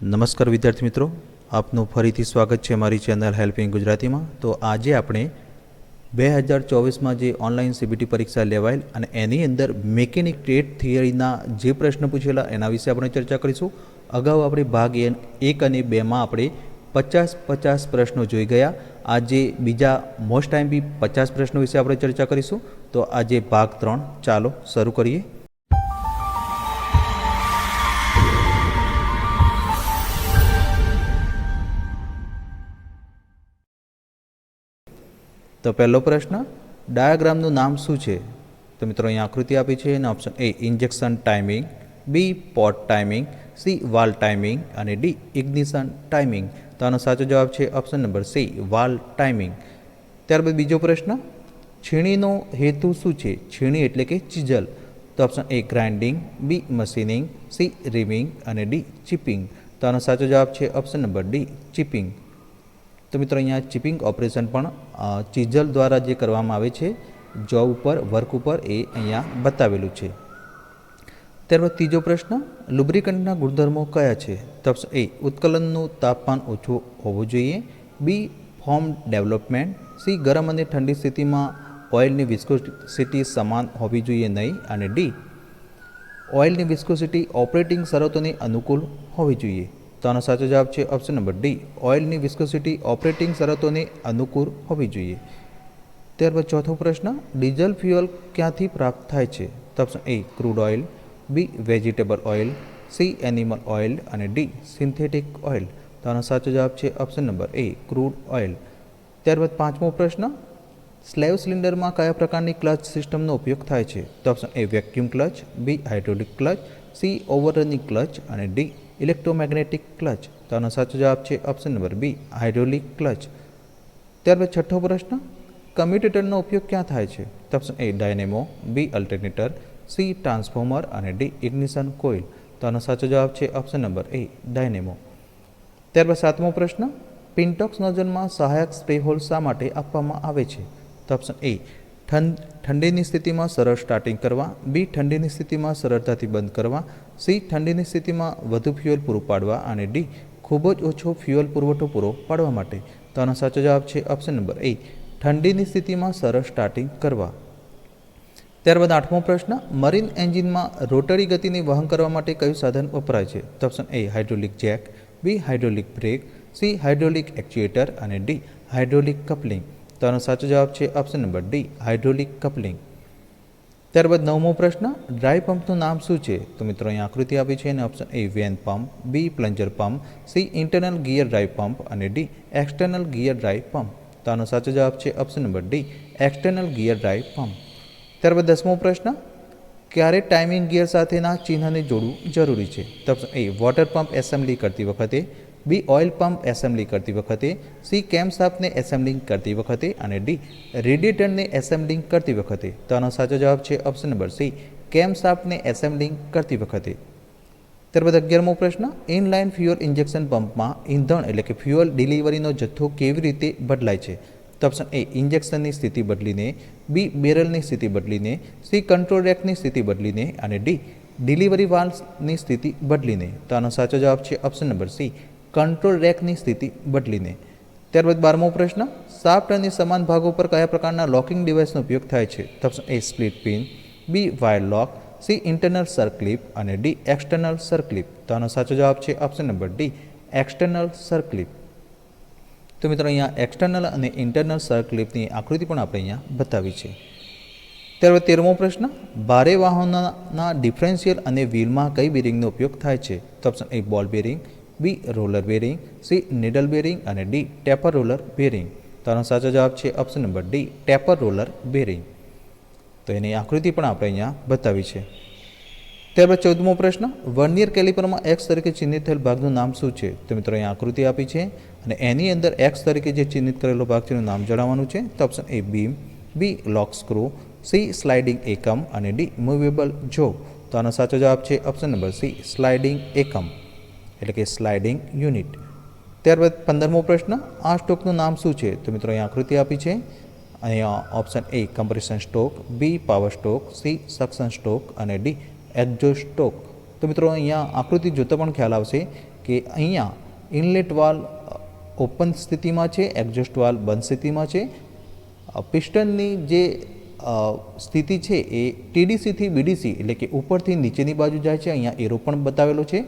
નમસ્કાર વિદ્યાર્થી મિત્રો, આપનું ફરીથી સ્વાગત છે મારી ચેનલ હેલ્પિંગ ગુજરાતીમાં. તો આજે આપણે બે હજાર ચોવીસમાં જે ઓનલાઈન સીબીટી પરીક્ષા લેવાયેલ અને એની અંદર મેકેનિક ટેટ થિયરીના જે પ્રશ્ન પૂછેલા એના વિશે આપણે ચર્ચા કરીશું. અગાઉ આપણે ભાગ એક અને બેમાં આપણે પચાસ પચાસ પ્રશ્નો જોઈ ગયા. આજે બીજા મોસ્ટ ટાઈમ બી પચાસ પ્રશ્નો વિશે આપણે ચર્ચા કરીશું. તો આજે ભાગ ત્રણ ચાલો શરૂ કરીએ. તો પહેલો પ્રશ્ન, ડાયાગ્રામનું નામ શું છે? તો મિત્રો અહીં આકૃતિ આપી છે અને option A injection timing B port timing C valve timing અને ડી ઇગ્નિશન ટાઈમિંગ તો આનો સાચો જવાબ છે option number C valve timing ત્યારબાદ બીજો પ્રશ્ન, છીણીનો હેતુ શું છે? છીણી એટલે કે ચીજલ. તો option A grinding B machining C reaming અને ડી ચીપિંગ તો આનો સાચો જવાબ છે ઓપ્શન નંબર ડી ચીપિંગ તો મિત્રો અહીંયા ચિપિંગ ઓપરેશન પણ ચીઝલ દ્વારા જે કરવામાં આવે છે જોબ ઉપર, વર્ક ઉપર એ અહીંયા બતાવેલું છે. ત્યારબાદ ત્રીજો પ્રશ્ન, લુબ્રિકન્ટના ગુણધર્મો કયા છે? તપ્સ, એ, ઉત્કલનનું તાપમાન ઓછું હોવું જોઈએ. બી, ફોર્મ ડેવલપમેન્ટ. સી, ગરમ અને ઠંડી સ્થિતિમાં ઓઇલની વિસ્કોસિટી સમાન હોવી જોઈએ નહીં. અને ડી, ઓઇલની વિસ્કોસિટી ઓપરેટિંગ શરતોને અનુકૂળ હોવી જોઈએ. તો આનો સાચો જવાબ છે ઓપ્શન નંબર ડી ઓઇલની વિસ્કોસિટી ઓપરેટિંગ શરતોને અનુકૂળ હોવી જોઈએ. ત્યારબાદ ચોથો પ્રશ્ન, ડીઝલ ફ્યુઅલ ક્યાંથી પ્રાપ્ત થાય છે? તો option A crude oil B vegetable oil C animal oil અને ડી સિન્થેટિક ઓઇલ તો આનો સાચો જવાબ છે option number A crude oil. ત્યારબાદ પાંચમો પ્રશ્ન, સ્લેવ સિલિન્ડરમાં કયા પ્રકારની ક્લચ સિસ્ટમનો ઉપયોગ થાય છે? તો option A vacuum clutch B hydraulic clutch C overrunning clutch અને ડી ઇલેક્ટ્રોમેગ્નેટિક ક્લચ. તો આનો સાચો જવાબ છે option number B, hydraulic clutch. ત્યારબાદ છઠ્ઠો પ્રશ્ન, કમ્યુટેટરનો ઉપયોગ ક્યાં થાય છે? તો option A, dynamo, B, alternator, C, transformer, અને ડી, ઇગ્નિશન કોઇલ. તો આનો સાચો જવાબ છે ઓપ્શન નંબર એ, ડાયનેમો. ત્યારબાદ સાતમો પ્રશ્ન, પિન્ટોક્સ નોઝલમાં સહાયક સ્પ્રે હોલ શા માટે આપવામાં આવે છે? તો ઓપ્શન એ, ઠંડ, ઠંડીની સ્થિતિમાં સરળ સ્ટાર્ટિંગ કરવા, બી, ઠંડીની સ્થિતિમાં સરળતાથી બંધ કરવા સી ઠંડીની સ્થિતિમાં વધુ ફ્યુઅલ પૂરું પાડવા અને ડી ખૂબ જ ઓછો ફ્યુઅલ પુરવઠો પૂરો પાડવા માટે. તો આનો સાચો જવાબ છે ઓપ્શન નંબર એ ઠંડીની સ્થિતિમાં સરળ સ્ટાર્ટિંગ કરવા. ત્યારબાદ આઠમો પ્રશ્ન મરીન એન્જિનમાં રોટરી ગતિને વહન કરવા માટે કયું સાધન વપરાય છે? તો option A hydraulic jack B hydraulic brake C hydraulic actuator અને ડી હાઇડ્રોલિક કપલિંગ તો આનો સાચો જવાબ છે option number D hydraulic coupling ત્યારબાદ નવમો પ્રશ્ન ડ્રાય પંપનું નામ શું છે? તો મિત્રો, અહીં આકૃતિ આપી છે અને option A vane pump B plunger pump C internal gear drive pump અને D external gear drive pump તો આનો સાચો જવાબ છે option number D external gear drive pump ત્યારબાદ દસમો પ્રશ્ન, ક્યારે ટાઈમિંગ ગિયર સાથેના ચિહ્નને જોડવું જરૂરી છે? તો એ વોટર પંપ એસેમ્બલી કરતી વખતે બી ઓઇલ પંપ એસેમ્બલી કરતી વખતે, સી કેમ શાફ્ટને એસેમ્બલિંગ કરતી વખતે અને ડી રેડિએટરને એસેમ્બલિંગ કરતી વખતે. તો આનો સાચો જવાબ છે ઓપ્શન નંબર સી કેમ શાફ્ટને એસેમ્બલિંગ કરતી વખતે. ત્યારબાદ અગિયારમો પ્રશ્ન, ઇનલાઇન ફ્યુઅલ ઇન્જેક્શન પંપમાં ઈંધણ એટલે કે ફ્યુઅલ ડિલિવરીનો જથ્થો કેવી રીતે બદલાય છે? તો ઓપ્શન એ, ઇન્જેક્શનની સ્થિતિ બદલીને, બી બેરલની સ્થિતિ બદલીને, સી કંટ્રોલ રેકની સ્થિતિ બદલીને અને ડી ડિલિવરી વાલ્સની સ્થિતિ બદલીને. તો આનો સાચો જવાબ છે ઓપ્શન નંબર સી કંટ્રોલ રેકની સ્થિતિ બદલીને. ત્યારબાદ બારમો પ્રશ્ન સાફ્ટ અને સમાન ભાગો પર કયા પ્રકારના લોકિંગ ડિવાઇસનો ઉપયોગ થાય છે? તો A split pin B wire lock C internal circlip અને ડી એક્સટર્નલ સર્કલિપ તો આનો સાચો જવાબ છે option number D external circlip તો મિત્રો અહીંયા એક્સટર્નલ અને ઇન્ટરનલ સર્કલિપની આકૃતિ પણ આપણે અહીંયા બતાવી છે. ત્યારબાદ તેરમો પ્રશ્ન, ભારે વાહનોના ડિફરન્શિયલ અને વ્હીલમાં કઈ બેરિંગનો ઉપયોગ થાય છે? તો option A ball bearing B roller bearing C needle bearing અને ડી ટેપર રોલર બેરિંગ તો આનો સાચો જવાબ છે option number D taper roller bearing તો એની આકૃતિ પણ આપણે અહીંયા બતાવી છે. ત્યારબાદ ચૌદમો પ્રશ્ન, વર્નિયર કેલિપરમાં એક્સ તરીકે ચિહ્નિત થયેલ ભાગનું નામ શું છે? તો મિત્રો અહીંયા આકૃતિ આપી છે અને એની અંદર એક્સ તરીકે જે ચિહ્નિત કરેલો ભાગ છે એનું નામ જણાવવાનું છે. તો option A beam B lock screw C sliding એકમ અને ડી મૂવેબલ જો તો આનો સાચો જવાબ છે ઓપ્શન નંબર સી સ્લાઇડિંગ એકમ. એટલે કે સ્લાઇડિંગ યુનિટ ત્યારબાદ પંદરમો પ્રશ્ન, આ સ્ટોકનું નામ શું છે? તો મિત્રો, અહીં આકૃતિ આપી છે. અહીંયા option A compression stroke B power stroke C suction stroke અને ડી એક્ઝોસ્ટ સ્ટોક તો મિત્રો, અહીંયા આકૃતિ જોતા પણ ખ્યાલ આવશે કે અહીંયા ઇનલેટ વાલ ઓપન સ્થિતિમાં છે એક્ઝોસ્ટ વાલ બંધ સ્થિતિમાં છે. પિસ્ટનની જે સ્થિતિ છે એ ટીડીસીથી બીડીસી એટલે કે ઉપરથી નીચેની બાજુ જાય છે. અહીંયા એરો પણ બતાવેલો છે.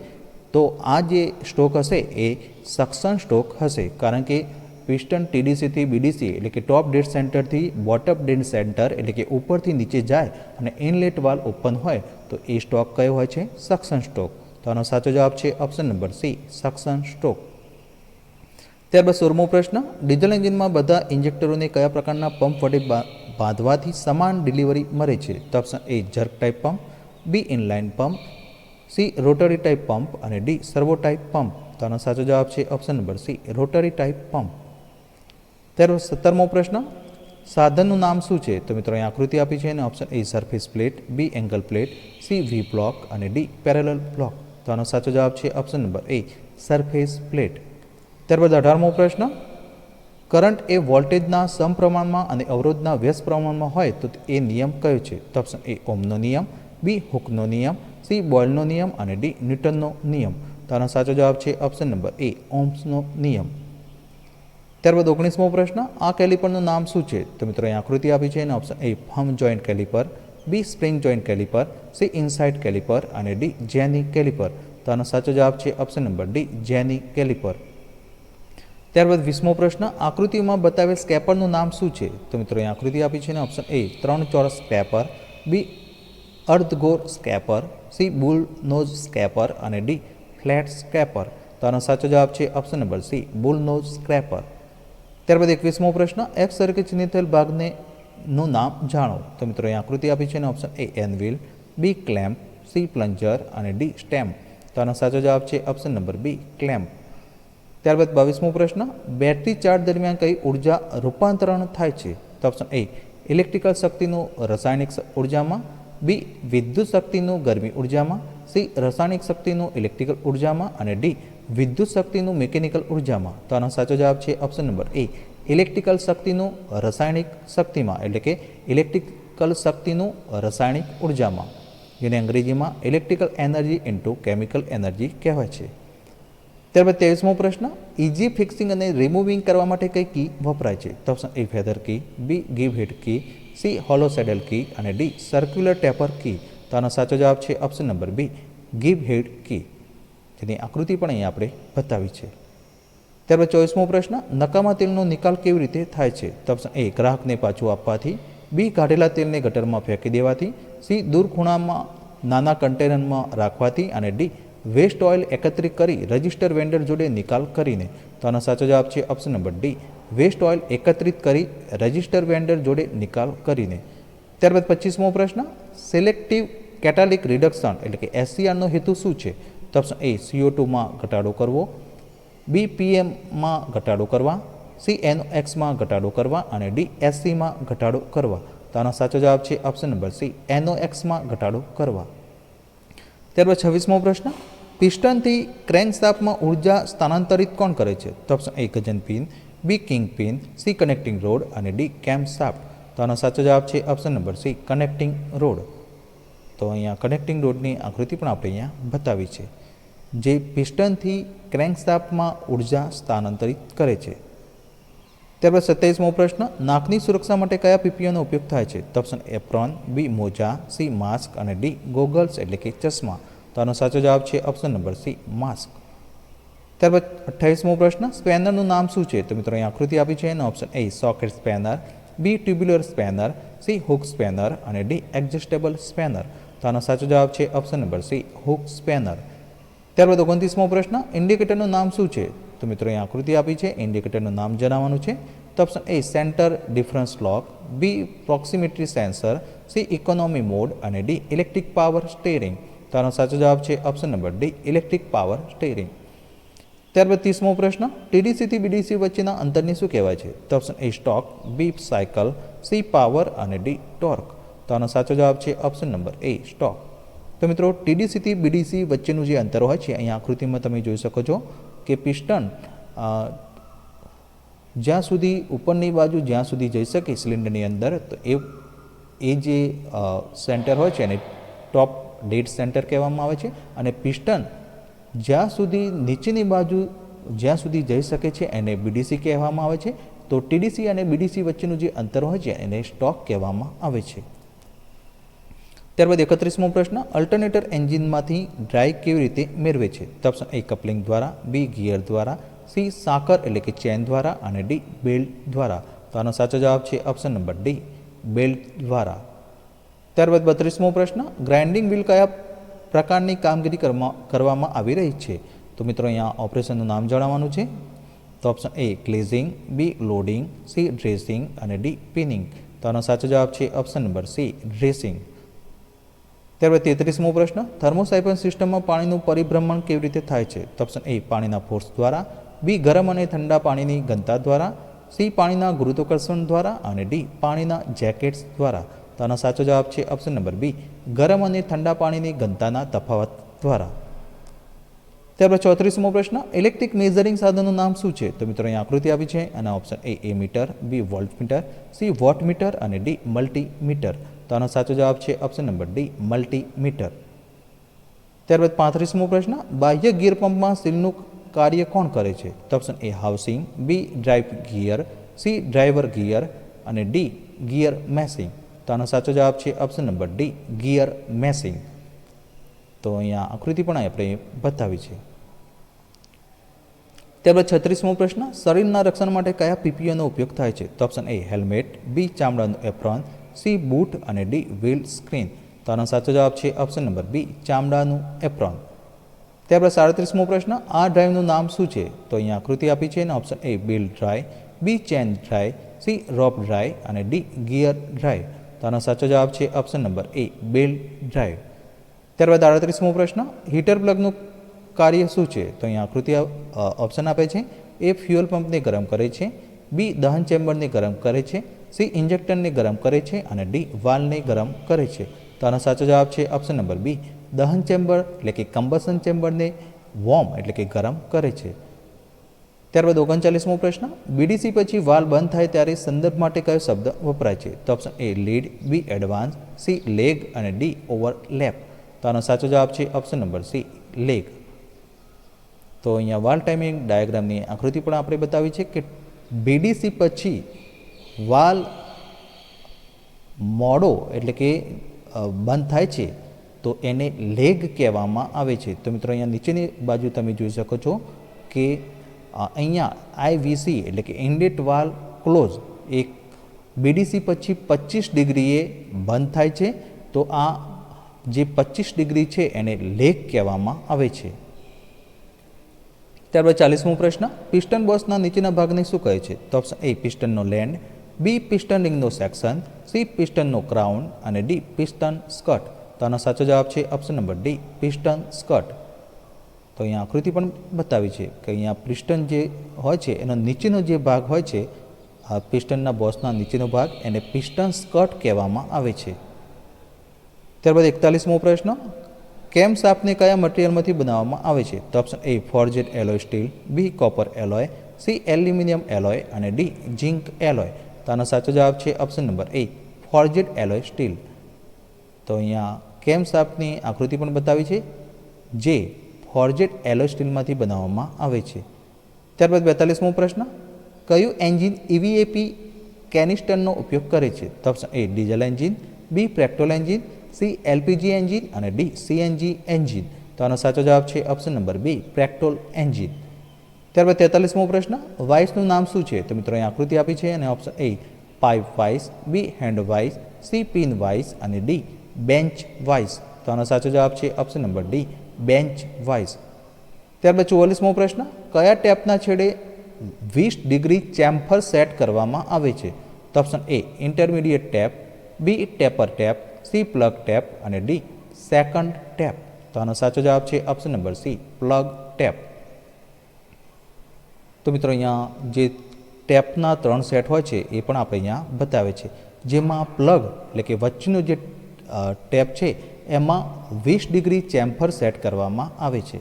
તો આ જે સ્ટ્રોક હશે એ સક્સન સ્ટ્રોક હશે. કારણ કે પિસ્ટન ટીડીસીથી બીડીસી એટલે કે ટોપ ડેડ સેન્ટરથી બોટમ ડેડ સેન્ટર એટલે કે ઉપરથી નીચે જાય અને ઇનલેટ વાલ ઓપન હોય તો એ સ્ટોક કયો હોય છે? Suction stroke. તો આનો સાચો જવાબ છે option number C suction stroke. ત્યારબાદ સોળમો પ્રશ્ન, ડીઝલ એન્જિનમાં બધા ઇન્જેક્ટરોને કયા પ્રકારના પંપ વડે બાંધવાથી સમાન ડિલિવરી મળે છે? તો option A, jerk type pump, B, inline pump C, rotary type pump અને ડી સર્વો ટાઈપ પંપ તો આનો સાચો જવાબ છે option number C, rotary type pump ત્યારબાદ સત્તરમો પ્રશ્ન, સાધનનું નામ શું છે? તો મિત્રો, અહીં આકૃતિ આપી છે અને option A surface plate B angle plate C V block અને ડી પેરેલલ બ્લોક તો આનો સાચો જવાબ છે option number A surface plate ત્યારબાદ અઢારમો પ્રશ્ન કરંટ એ વોલ્ટેજના સમપ્રમાણમાં અને અવરોધના વ્યસ્ત પ્રમાણમાં હોય તો એ નિયમ કયો છે? તો ઓપ્શન એ ઓમનો નિયમ બી હુકનો નિયમ સી, બોયલનો નિયમ અને ડી, ન્યૂટનનો નિયમ. તો આનો સાચો જવાબ છે ઓપ્શન નંબર એ ઓમ્સનો નિયમ. ત્યારબાદ ઓગણીસમો પ્રશ્ન, આ કેલિપરનું નામ શું છે? તો મિત્રો, અહીં આકૃતિ આપી છે અને option A firm joint caliper B spring joint caliper C inside caliper અને ડી જેની કેલિપર. તો આનો સાચો જવાબ છે option number D jenny caliper. ત્યારબાદ વીસમો પ્રશ્ન, આકૃતિમાં બતાવેલ સ્કેપરનું નામ શું છે? તો મિત્રો, અહીં આકૃતિ આપી છે ને ઓપ્શન એ ત્રણ ચોરસ scraper B અર્ધગોર scraper C bull nose scraper અને ડી ફ્લેટ સ્કેપર તો આનો સાચો જવાબ છે option number C bull nose scraper ત્યારબાદ એકવીસમો પ્રશ્ન એક્સ તરીકે ચિહ્નિત થયેલ ભાગને નું નામ જાણો. તો મિત્રો, અહીં આકૃતિ આપી છે અને option A anvil B clamp C plunger અને ડી સ્ટેમ્પ તો આનો સાચો જવાબ છે ઓપ્શન નંબર બી ક્લેમ્પ ત્યારબાદ બાવીસમો પ્રશ્ન, બેટરી ચાર્જ દરમિયાન કઈ ઊર્જા રૂપાંતરણ થાય છે? તો ઓપ્શન એ, ઇલેક્ટ્રિકલ શક્તિનું રાસાયણિક ઉર્જામાં બી વિદ્યુત શક્તિનું ગરમી ઉર્જામાં, સી રાસાયણિક શક્તિનું ઇલેક્ટ્રિકલ ઉર્જામાં અને ડી વિદ્યુત શક્તિનું મિકેનિકલ ઉર્જામાં. તો આનો સાચો જવાબ છે ઓપ્શન નંબર એ ઇલેક્ટ્રિકલ શક્તિનું રાસાયણિક શક્તિમાં, એટલે કે ઇલેક્ટ્રિકલ શક્તિનું રાસાયણિક ઉર્જામાં. જેને અંગ્રેજીમાં electrical energy into chemical energy કહેવાય છે. ત્યારબાદ ત્રેવીસમો પ્રશ્ન ઇઝી ફિક્સિંગ અને રિમૂવિંગ કરવા માટે કઈ કી વપરાય છે? તો option A feather key B give head key C hollow saddle key અને ડી સર્ક્યુલર ટેપર કી. તો આનો સાચો જવાબ છે ઓપ્શન નંબર બી ગીવ હિટ કી. જેની આકૃતિ પણ અહીં આપણે બતાવી છે. ત્યારબાદ ચોવીસમો પ્રશ્ન, નકામા તેલનો નિકાલ કેવી રીતે થાય છે? તો ઓપ્શન એ ગ્રાહકને પાછું આપવાથી. બી કાઢેલા તેલને ગટરમાં ફેંકી દેવાથી. સી દૂર ખૂણામાં નાના કન્ટેનરમાં રાખવાથી. અને ડી વેસ્ટ ઓઇલ એકત્રિત કરી રજિસ્ટર વેન્ડર જોડે નિકાલ કરીને, તો આનો સાચો જવાબ છે option number D. Waste oil એકત્રિત કરી રજિસ્ટર વેન્ડર જોડે નિકાલ કરીને. ત્યારબાદ પચીસમો પ્રશ્ન, સિલેક્ટિવ કેટાલિક રિડક્શન એટલે કે એસસીઆરનો હેતુ શું છે? તો ઓપ્શન એ સીઓ ટુમાં ઘટાડો કરવો બી પીએમમાં ઘટાડો કરવા સી એનો એક્સમાં ઘટાડો કરવા અને ડી એસસીમાં ઘટાડો કરવા. તો આનો સાચો જવાબ છે ઓપ્શન નંબર સી એનો એક્સમાં ઘટાડો કરવા. ત્યારબાદ છવ્વીસમો પ્રશ્ન, પિસ્ટનથી ક્રેન્ક સ્ટાફમાં ઊર્જા સ્થાનાંતરિત કોણ કરે છે? તો option A gudgeon pin B king pin C connecting road અને ડી કેમ્પ સાફ્ટ તો આનો સાચો જવાબ છે option number C connecting road તો અહીંયા કનેક્ટિંગ રોડની આકૃતિ પણ આપણે અહીંયા બતાવી છે. જે પિસ્ટનથી ક્રેન્ક શાફ્ટમાં ઊર્જા સ્થાનાંતરિત કરે છે. ત્યારબાદ સત્યાવીસમો પ્રશ્ન, નાકની સુરક્ષા માટે કયા પીપીઓનો ઉપયોગ થાય છે? તો ઓપ્શન એપ્રોન, બી મોજા, સી માસ્ક અને ડી ગોગલ્સ એટલે કે ચશ્મા. તો આનો સાચો જવાબ છે ઓપ્શન નંબર સી, માસ્ક. ત્યારબાદ અઠ્ઠાવીસમો પ્રશ્ન, સ્પેનરનું નામ શું છે? તો મિત્રો અહીં આકૃતિ આપી છે એનો option A, socket spanner, B tubular spanner, C hook spanner અને ડી એડજસ્ટેબલ સ્પેનર. તો આનો સાચો જવાબ છે option number C, hook spanner. ત્યારબાદ ઓગણત્રીસમો પ્રશ્ન, ઇન્ડિકેટરનું નામ શું છે? તો મિત્રો અહીં આકૃતિ આપી છે ઇન્ડિકેટરનું નામ જણાવવાનું છે. તો option A centre difference lock B proximity sensor C economy mode અને ડી ઇલેક્ટ્રિક પાવર સ્ટેરિંગ તો આનો સાચો જવાબ છે option number D electric power steering ત્યારબાદ ત્રીસમો પ્રશ્ન ટીડીસીથી બીડીસી વચ્ચેના અંતરને શું કહેવાય છે? તો option A stroke B cycle C power અને ડી ટોર્ક તો આનો સાચો જવાબ છે ઓપ્શન નંબર એ સ્ટોક તો મિત્રો ટીડીસીથી બીડીસી વચ્ચેનું જે અંતર હોય છે, અહીં આકૃતિમાં તમે જોઈ શકો છો. કે પિસ્ટન જ્યાં સુધી ઉપરની બાજુ જ્યાં સુધી જઈ શકે સિલિન્ડરની અંદર, તો એ એ જે સેન્ટર હોય છે એને ટોપ ડેડ સેન્ટર કહેવામાં આવે છે. અને પિસ્ટન જ્યાં સુધી નીચેની બાજુ જ્યાં સુધી જઈ શકે છે એને બીડીસી કહેવામાં આવે છે. તો ટીડીસી અને બીડીસી વચ્ચેનું જે અંતર હોય છે એને સ્ટોક કહેવામાં આવે છે. ત્યારબાદ એકત્રીસમો પ્રશ્ન અલ્ટરનેટર એન્જિનમાંથી ડ્રાઈવ કેવી રીતે મેળવે છે? તો ઓપ્શન એ કપલિંગ દ્વારા બી ગિયર દ્વારા સી સાકર એટલે કે ચેન દ્વારા અને ડી બેલ્ટ દ્વારા. તો આનો સાચો જવાબ છે ઓપ્શન નંબર ડી બેલ્ટ દ્વારા. ત્યારબાદ બત્રીસમો પ્રશ્ન ગ્રાઇન્ડિંગ વ્હીલ કયા પ્રકારની કામગીરી કરવા- કરવામાં આવી રહી છે? તો મિત્રો અહીંયા ઓપરેશનનું નામ જણાવવાનું છે. તો option A glazing B loading C dressing અને ડી પિનિંગ તો આનો સાચો જવાબ છે ઓપ્શન નંબર સી ડ્રેસિંગ ત્યારબાદ તેત્રીસમો પ્રશ્ન થર્મોસાઇપન સિસ્ટમમાં પાણીનું પરિભ્રમણ કેવી રીતે થાય છે? તો ઓપ્શન એ પાણીના ફોર્સ દ્વારા, બી ગરમ અને ઠંડા પાણીની ઘનતા દ્વારા, સી પાણીના ગુરુત્વાકર્ષણ દ્વારા અને ડી પાણીના જેકેટ્સ દ્વારા. તો આનો સાચો જવાબ છે ઓપ્શન નંબર બી, ગરમ અને ઠંડા પાણીની ઘનતાના તફાવત દ્વારા. ત્યારબાદ ચોત્રીસમો પ્રશ્ન, ઇલેક્ટ્રિક મેઝરિંગ સાધનનું નામ શું છે? તો મિત્રો, અહીં આકૃતિ આપી છે અને option A ammeter B voltmeter C wattmeter અને ડી મલ્ટીમીટર. તો આનો સાચો જવાબ છે ઓપ્શન નંબર ડી મલ્ટીમીટર ત્યારબાદ પાંત્રીસમો પ્રશ્ન, બાહ્ય ગિયર પંપમાં સીલનું કાર્ય કોણ કરે છે? તો option A housing B drive gear C driver gear અને ડી ગિયર મેસિંગ તો આનો સાચો જવાબ છે option number D gear meshing તો અહીંયા આકૃતિ પણ આપણે બતાવી છે. ત્યારબાદ છત્રીસમો પ્રશ્ન, શરીરના રક્ષણ માટે કયા પીપીઓનો ઉપયોગ થાય છે? તો ઓપ્શન એ હેલ્મેટ બી ચામડાનું એપ્રોન સી બૂટ અને ડી વ્હીલ સ્ક્રીન. તો આનો સાચો જવાબ છે ઓપ્શન નંબર બી, ચામડાનું એપ્રોન. ત્યારબાદ સાડત્રીસમો પ્રશ્ન, આ ડ્રાઈવનું નામ શું છે? તો અહીંયા આકૃતિ આપી છે અને option A belt drive B chain drive C rope drive અને ડી ગિયર ડ્રાઈવ તો આનો સાચો જવાબ છે option number A belt drive ત્યારબાદ આડત્રીસમો પ્રશ્ન, હીટર પ્લગનું કાર્ય શું છે? તો અહીંયા આકૃતિ ઓપ્શન આપે છે. એ ફ્યુઅલ પંપને ગરમ કરે છે. બી દહન ચેમ્બરને ગરમ કરે છે. સી ઇન્જેક્ટરને ગરમ કરે છે અને ડી વાલને ગરમ કરે છે. તો આનો સાચો જવાબ છે ઓપ્શન નંબર બી. દહન ચેમ્બર એટલે કે કમ્બસન ચેમ્બરને વોર્મ એટલે કે ગરમ કરે છે. ત્યારબાદ ઓગણચાલીસમો પ્રશ્ન. બીડીસી પછી વાલ બંધ થાય ત્યારે સંદર્ભ માટે કયો શબ્દ વપરાય છે? તો option A lead, B advance, C lag અને ડી ઓવરલેપ. તો આનો સાચો જવાબ છે ઓપ્શન નંબર સી લેગ. તો અહીંયા વાલ ટાઈમિંગ ડાયાગ્રામની આકૃતિ પણ આપણે બતાવી છે કે બીડીસી પછી વાલ મોડો એટલે કે બંધ થાય છે, તો એને લેગ કહેવામાં આવે છે. તો મિત્રો અહીંયા નીચેની બાજુ તમે જોઈ શકો છો કે અહીંયા આઈવીસી એટલે કે ઇન્ડેટ વાલ ક્લોઝ એક બીડીસી પછી પચીસ ડિગ્રીએ બંધ થાય છે, તો આ જે પચીસ ડિગ્રી છે એને લેગ કહેવામાં આવે છે. ત્યારબાદ ચાલીસમો પ્રશ્ન, પિસ્ટન બોસના નીચેના ભાગને શું કહે છે? તો ઓપ્શન એ પિસ્ટનનો લેન્ડ. બી પિસ્ટન રિંગનો સેક્શન સી પિસ્ટનનો ક્રાઉન અને ડી પિસ્ટન સ્કર્ટ તો આનો સાચો જવાબ છે option number D piston skirt તો અહીંયા આકૃતિ પણ બતાવી છે કે અહીંયા પિસ્ટન જે હોય છે, એનો નીચેનો જે ભાગ હોય છે, આ પિસ્ટનના બોસના નીચેનો ભાગ એને પિસ્ટન સ્કર્ટ કહેવામાં આવે છે. ત્યારબાદ એકતાલીસમો પ્રશ્ન, કેમ સાપને કયા મટીરિયલમાંથી બનાવવામાં આવે છે? તો option A forged alloy steel B copper alloy C aluminium alloy અને ડી ઝિંક એલોય તો આનો સાચો જવાબ છે option number A forged alloy steel તો અહીંયા કેમ સાપની આકૃતિ પણ બતાવી છે? જે ફોર્જેડ એલોય સ્ટીલમાંથી બનાવવામાં આવે છે. ત્યારબાદ બેતાલીસમો પ્રશ્ન, કયું એન્જિન ઇવીએપી કેનિસ્ટનનો ઉપયોગ કરે છે? તો A diesel engine B petrol engine C LPG engine અને ડી સીએનજી એન્જિન તો આનો સાચો જવાબ છે option number B petrol engine ત્યારબાદ તેતાલીસમો પ્રશ્ન, વાઇસનું નામ શું છે? તો મિત્રો અહીં આકૃતિ આપી છે અને option A pipe vice B hand vice C pin vice અને ડી બેન્ચ વાઇસ તો આનો સાચો જવાબ છે option number D bench vice ત્યારબાદ ચુવાલીસમો પ્રશ્ન, કયા ટેપના છેડે વીસ ડિગ્રી ચેમ્ફર સેટ કરવામાં આવે છે? તો option A intermediate tap B taper tap C plug tap અને ડી સેકન્ડ ટેપ. તો આનો સાચો જવાબ છે option number C plug tap. તો મિત્રો અહીંયા જે ટેપના ત્રણ સેટ હોય છે, એ પણ આપણે અહીંયા બતાવે છે. જેમાં પ્લગ એટલે કે વચ્ચેનો જે ટેપ છે, એમાં વીસ ડિગ્રી ચેમ્ફર સેટ કરવામાં આવે છે.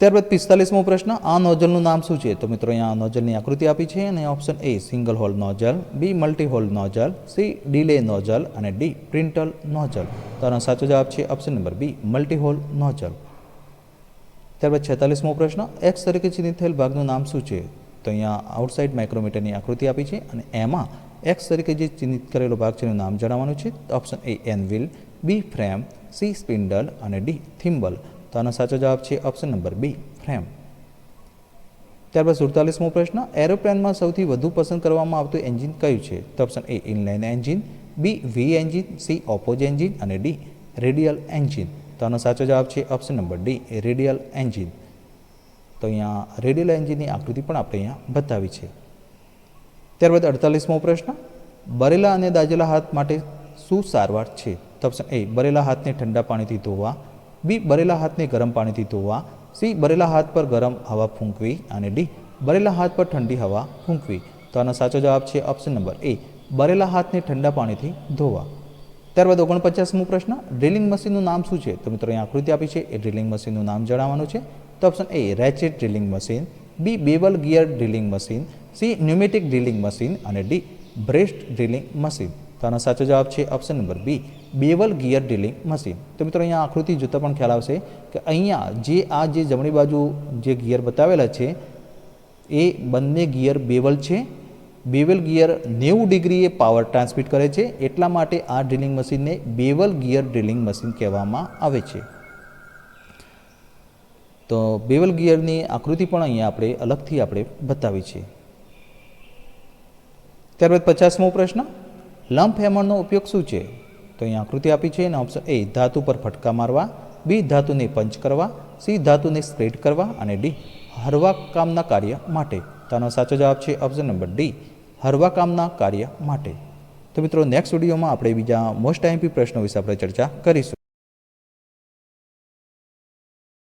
ત્યારબાદ પિસ્તાલીસમો પ્રશ્ન, આ નોઝલનું નામ શું છે? તો મિત્રો અહીંયા નોઝલની આકૃતિ આપી છે અને option A, single hole nozzle, B, multi hole nozzle, C, delay nozzle અને ડી, પ્રિન્ટલ નોઝલ. તો આનો સાચો જવાબ છે option number B, multi hole nozzle. ત્યારબાદ છેતાલીસમો પ્રશ્ન એક્સ તરીકે ચિહ્નિત થયેલ ભાગનું નામ શું છે? તો અહીંયા આઉટસાઇડ માઇક્રોમીટરની આકૃતિ આપી છે અને એમાં એક્સ તરીકે જે ચિહ્નિત કરેલો ભાગ છે એનું નામ જણાવવાનું છે. Option A anvil B frame C spindle અને ડી થિમ્બલ તો આનો સાચો જવાબ છે ઓપ્શન નંબર બી ફ્રેમ ત્યારબાદ સુડતાલીસમો પ્રશ્ન એરોપ્લેનમાં સૌથી વધુ પસંદ કરવામાં આવતું એન્જિન કયું છે? તો option A inline engine B V engine C opposed engine અને ડી રેડિયલ એન્જિન તો આનો સાચો જવાબ છે option number D radial engine તો અહીંયા રેડિયલ એન્જિનની આકૃતિ પણ આપણે અહીંયા બતાવી છે. ત્યારબાદ અડતાલીસમો પ્રશ્ન, બરેલા અને દાજેલા હાથ માટે શું સારવાર છે? તો ઓપ્શન એ બરેલા હાથને ઠંડા પાણીથી ધોવા. બી બરેલા હાથને ગરમ પાણીથી ધોવા. સી બરેલા હાથ પર ગરમ હવા ફૂંકવી. અને ડી બરેલા હાથ પર ઠંડી હવા ફૂંકવી. તો આનો સાચો જવાબ છે ઓપ્શન નંબર એ બરેલા હાથને ઠંડા પાણીથી ધોવા. ત્યારબાદ ઓગણપચાસમો પ્રશ્ન ડ્રિલિંગ મશીનનું નામ શું છે? તો મિત્રો અહીં આકૃતિ આપી છે, એ ડ્રિલિંગ મશીનનું નામ જણાવવાનું છે. તો option A ratchet drilling machine B bevel gear drilling machine C pneumatic drilling machine અને ડી બ્રેસ્ટ ડ્રિલિંગ મશીન તો આનો સાચો જવાબ છે option number B bevel gear drilling machine તો મિત્રો અહીંયા આકૃતિ જોતાં પણ ખ્યાલ આવશે કે અહીંયા જે આ જે જમણી બાજુ જે ગિયર બતાવેલા છે, એ બંને ગિયર બેવલ છે બેવલ ગિયર નેવું ડિગ્રીએ પાવર ટ્રાન્સમિટ કરે છે. એટલા માટે આ ડ્રિલિંગ મશીનને બેવલ ગિયર ડ્રિલિંગ મશીન કહેવામાં આવે છે. તો બેવલ ગિયરની આકૃતિ પણ અહીંયા આપણે અલગથી આપણે બતાવી છે. ત્યારબાદ પચાસમો પ્રશ્ન, લંપ હેમરનો ઉપયોગ શું છે? તો અહીંયા આકૃતિ આપી છે અને ઓપ્શન એ ધાતુ પર ફટકા મારવા બી ધાતુને પંચ કરવા સી ધાતુને સ્પ્રેડ કરવા અને ડી હરવા કામના કાર્ય માટે. તો આનો સાચો જવાબ છે ઓપ્શન નંબર ડી હરવા કામના કાર્ય માટે. તો મિત્રો નેક્સ્ટ વિડીયોમાં આપણે બીજા મોસ્ટ આઈમ્પી પ્રશ્નો વિશે આપણે ચર્ચા કરીશું.